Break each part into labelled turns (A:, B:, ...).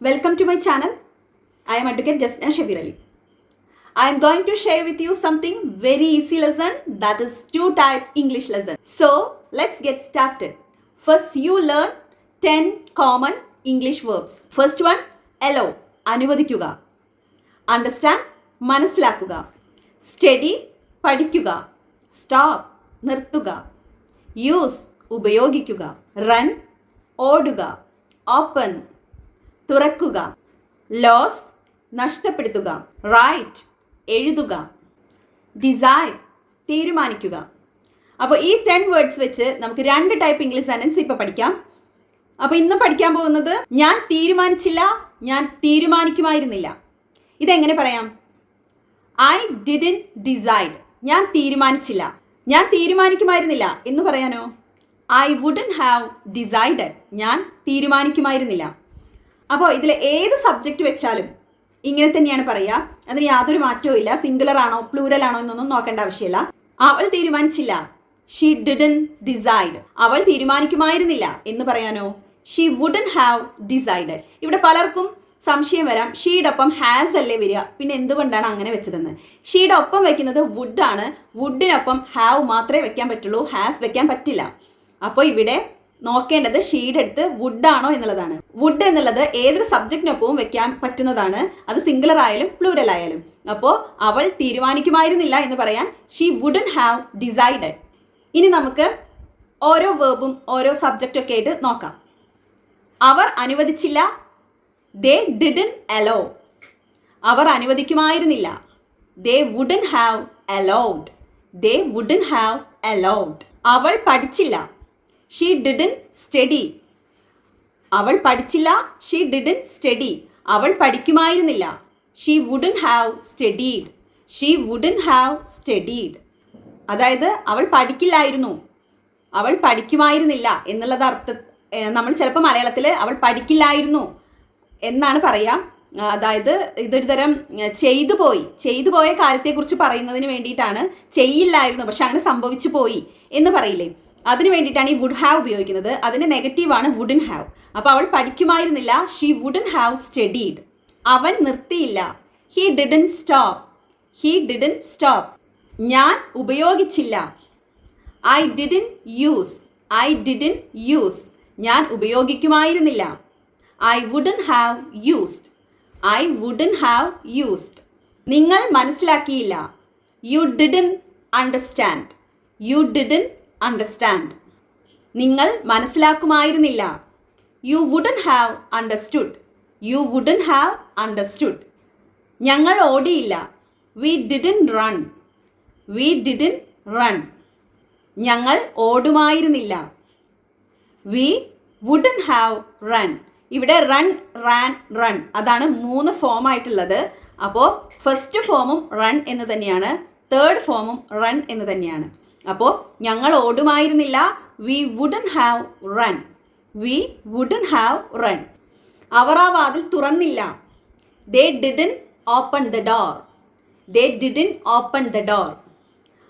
A: Welcome to my channel. I am Advocate Jasna Shabir Ali. I am going to share with you something very easy lesson that is two type English lesson. So let's get started. First you learn 10 common English verbs. First one allow അനുവദിക്കുക understand മനസ്സിലാക്കുക study പഠിക്കുക stop നിർത്തുക use ഉപയോഗിക്കുക run ഓടുക open തുറക്കുക. Lose നഷ്ടപ്പെടുത്തുക. Write എഴുതുക. Desire തീരുമാനിക്കുക. അപ്പോൾ ഈ ടെൻ വേർഡ്സ് വെച്ച് നമുക്ക് രണ്ട് ടൈപ്പ് ഇംഗ്ലീഷ് സെന്റൻസ് ഇപ്പോൾ പഠിക്കാം. അപ്പോൾ ഇന്ന് പഠിക്കാൻ പോകുന്നത് ഞാൻ തീരുമാനിച്ചില്ല ഞാൻ തീരുമാനിക്കുമായിരുന്നില്ല. ഇതെങ്ങനെ പറയാം? ഐ ഡിഡിൻ ഡിസൈഡ് ഞാൻ തീരുമാനിച്ചില്ല. ഞാൻ തീരുമാനിക്കുമായിരുന്നില്ല. എന്ന് പറയാനോ? ഐ വുഡൻ ഹാവ് ഡിസൈഡഡ് ഞാൻ തീരുമാനിക്കുമായിരുന്നില്ല. അപ്പോൾ ഇതിൽ ഏത് സബ്ജക്റ്റ് വെച്ചാലും ഇങ്ങനെ തന്നെയാണ് പറയുക അതിന് യാതൊരു മാറ്റവും ഇല്ല. സിംഗുലർ ആണോ പ്ലൂരൽ ആണോ എന്നൊന്നും നോക്കേണ്ട ആവശ്യമില്ല. അവൾ തീരുമാനിച്ചില്ല. ഷീ ഡിഡൻ ഡിസൈഡ് അവൾ തീരുമാനിക്കുമായിരുന്നില്ല എന്ന് പറയാനോ? ഷീ വുഡൻ ഹാവ് ഡിസൈഡഡ് ഇവിടെ പലർക്കും സംശയം വരാം. ഷീയുടെ ഒപ്പം ഹാസ് അല്ലേ വരിക? പിന്നെ എന്തുകൊണ്ടാണ് അങ്ങനെ വെച്ചതെന്ന്? ഷീയുടെ ഒപ്പം വെക്കുന്നത് വുഡാണ് വുഡിനൊപ്പം ഹാവ് മാത്രമേ വെക്കാൻ പറ്റുള്ളൂ. ഹാസ് വെക്കാൻ പറ്റില്ല. അപ്പോൾ ഇവിടെ നോക്കേണ്ടത് ഷീഡ് എടുത്ത് ആണോ എന്നുള്ളതാണ്. വുഡ് എന്നുള്ളത് ഏതൊരു സബ്ജക്റ്റിനൊപ്പവും വെക്കാൻ പറ്റുന്നതാണ്. അത് സിംഗുലർ ആയാലും പ്ലൂരൽ ആയാലും. അപ്പോൾ അവൾ തീരുമാനിക്കുമായിരുന്നില്ല എന്ന് പറയാൻ ഷീ വുഡൻ ഹാവ് ഡിസൈഡഡ് ഇനി നമുക്ക് ഓരോ വേർബും ഓരോ സബ്ജക്റ്റും ഒക്കെ ആയിട്ട് നോക്കാം. അവർ അനുവദിച്ചില്ല. ദേ ഡിഡൻ അലോ അവർ അനുവദിക്കുമായിരുന്നില്ല. They wouldn't have allowed they wouldn't have allowed അവൾ പഠിച്ചില്ല. ഷീ ഡിഡിൻ സ്റ്റഡി അവൾ പഠിച്ചില്ല. ഷീ ഡിഡിൻ സ്റ്റഡി അവൾ പഠിക്കുമായിരുന്നില്ല. She wouldn't have studied she wouldn't have studied അതായത് അവൾ പഠിക്കില്ലായിരുന്നു. അവൾ പഠിക്കുമായിരുന്നില്ല എന്നുള്ളത് അർത്ഥ നമ്മൾ ചിലപ്പോൾ മലയാളത്തിൽ അവൾ പഠിക്കില്ലായിരുന്നു എന്നാണ് പറയുക ആ, അതായത് ഇതൊരു തരം ചെയ്തു പോയി. ചെയ്തു പോയ കാര്യത്തെക്കുറിച്ച് പറയുന്നതിന് വേണ്ടിയിട്ടാണ് ചെയ്യില്ലായിരുന്നു. പക്ഷെ അങ്ങനെ സംഭവിച്ചു പോയി എന്ന് പറയില്ലേ? അതിന് വേണ്ടിയിട്ടാണ് ഈ വുഡ് ഹാവ് ഉപയോഗിക്കുന്നത്. അതിന് നെഗറ്റീവാണ് വുഡൻ ഹാവ് അപ്പോൾ അവൾ പഠിക്കുമായിരുന്നില്ല. ഷീ വുഡൻ ഹാവ് സ്റ്റഡീഡ് അവൻ നിർത്തിയില്ല. He didn't stop he didn't stop ഞാൻ ഉപയോഗിച്ചില്ല. I didn't use I didn't use ഞാൻ ഉപയോഗിക്കുമായിരുന്നില്ല. I wouldn't have used I wouldn't have used നിങ്ങൾ മനസ്സിലാക്കിയില്ല. You didn't understand you didn't understand നിങ്ങൾ മനസ്സിലാക്കുമായിരുന്നില്ല. You wouldn't have understood you wouldn't have understood ഞങ്ങൾ ഓടിയില്ല. We didn't run we didn't run ഞങ്ങൾ ഓടുമായിരുന്നില്ല. We wouldn't have run ഇവിടെ run Rann run അതാണ് മൂന്ന് form ആയിട്ടുള്ളത്. അപ്പോൾ ഫസ്റ്റ് ഫോമും റൺ എന്ന് തന്നെയാണ്. തേർഡ് ഫോമും റൺ എന്ന് തന്നെയാണ്. അപ്പോൾ ഞങ്ങൾ ഓടുമായിരുന്നില്ല. We wouldn't have run we wouldn't have run അവർ ആ വാതിൽ തുറന്നില്ല. They didn't open the door they didn't open the door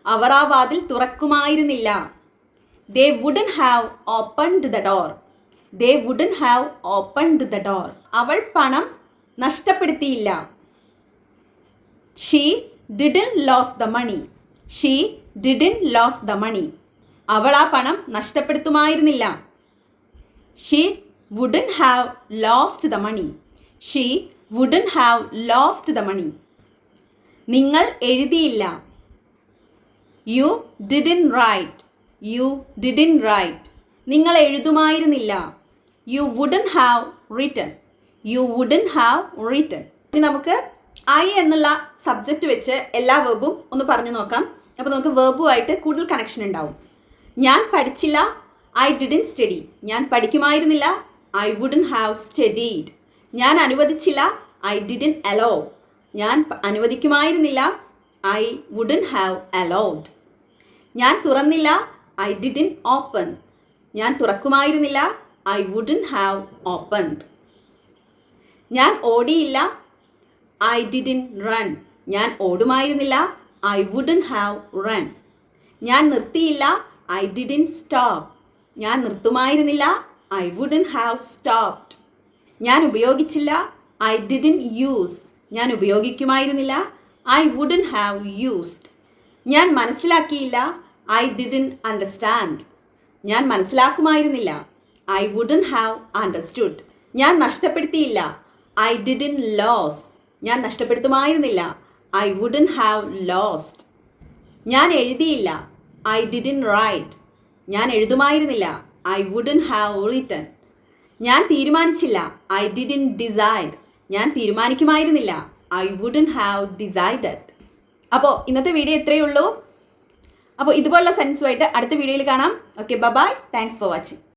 A: അവർ ആ വാതിൽ തുറക്കുമായിരുന്നില്ല. They wouldn't have opened the door they wouldn't have opened the door അവൾ പണം നഷ്ടപ്പെടുത്തിയില്ല. She didn't lose the money she didn't lose the money അവൾ ആ പണം നഷ്ടപ്പെടുത്തുമായിരുന്നില്ല. She wouldn't have lost the money she wouldn't have lost the money നിങ്ങൾ എഴുതിയില്ല. You didn't write you didn't write നിങ്ങൾ എഴുതുമായിരുന്നില്ല. You wouldn't have written you wouldn't have written ഇനി നമുക്ക് I എന്നുള്ള subject വെച്ച് എല്ലാ വെബും ഒന്ന് പറഞ്ഞു നോക്കാം. അപ്പോൾ നമുക്ക് വേർബുമായിട്ട് കൂടുതൽ കണക്ഷൻ ഉണ്ടാവും. ഞാൻ പഠിച്ചില്ല ഐ ഡിഡൻ സ്റ്റഡി ഞാൻ പഠിക്കുമായിരുന്നില്ല ഐ വുഡൻ ഹാവ് സ്റ്റഡീഡ് ഞാൻ അനുവദിച്ചില്ല ഐ ഡിഡൻ അലോ ഞാൻ അനുവദിക്കുമായിരുന്നില്ല ഐ വുഡൻ ഹാവ് അലോഡ് ഞാൻ തുറന്നില്ല ഐ ഡിഡിൻ ഓപ്പൺ ഞാൻ തുറക്കുമായിരുന്നില്ല ഐ വുഡൻ ഹാവ് ഓപ്പൺഡ് ഞാൻ ഓടിയില്ല ഐ ഡിഡിൻ റൺ ഞാൻ ഓടുമായിരുന്നില്ല ഐ വുഡൻ ഹാവ് റൺ ഞാൻ നിർത്തിയില്ല. ഐ ഡിഡിൻ സ്റ്റോപ്പ് ഞാൻ നിർത്തുമായിരുന്നില്ല. ഐ വുഡൻ ഹാവ് സ്റ്റോപ്ഡ് ഞാൻ ഉപയോഗിച്ചില്ല. ഐ ഡിഡിൻ യൂസ് ഞാൻ ഉപയോഗിക്കുമായിരുന്നില്ല. ഐ വുഡൻ ഹാവ് യൂസ്ഡ് ഞാൻ മനസ്സിലാക്കിയില്ല. ഐ ഡിഡിൻ അണ്ടർസ്റ്റാൻഡ് ഞാൻ മനസ്സിലാക്കുമായിരുന്നില്ല. ഐ വുഡൻ ഹാവ് അണ്ടർസ്റ്റുഡ് ഞാൻ നഷ്ടപ്പെടുത്തിയില്ല. ഐ ഡിഡിൻ ലോസ് ഞാൻ നഷ്ടപ്പെടുത്തുമായിരുന്നില്ല. ഐ വുഡൻ ഹാവ് ലോസ്റ്റ് ഞാൻ എഴുതിയില്ല. ഐ ഡിഡിൻ റൈറ്റ് ഞാൻ എഴുതുമായിരുന്നില്ല. ഐ വുഡൻ ഹാവ് റിട്ടൺ ഞാൻ തീരുമാനിച്ചില്ല. ഐ ഡിഡിൻ ഡിസൈഡ് ഞാൻ തീരുമാനിക്കുമായിരുന്നില്ല. ഐ വുഡൻ ഹാവ് ഡിസൈഡഡ് അപ്പോൾ ഇന്നത്തെ വീഡിയോ ഇത്രയേ ഉള്ളൂ അപ്പോൾ ഇതുപോലുള്ള സെൻസുമായിട്ട് അടുത്ത വീഡിയോയിൽ കാണാം. Okay bye bye thanks for watching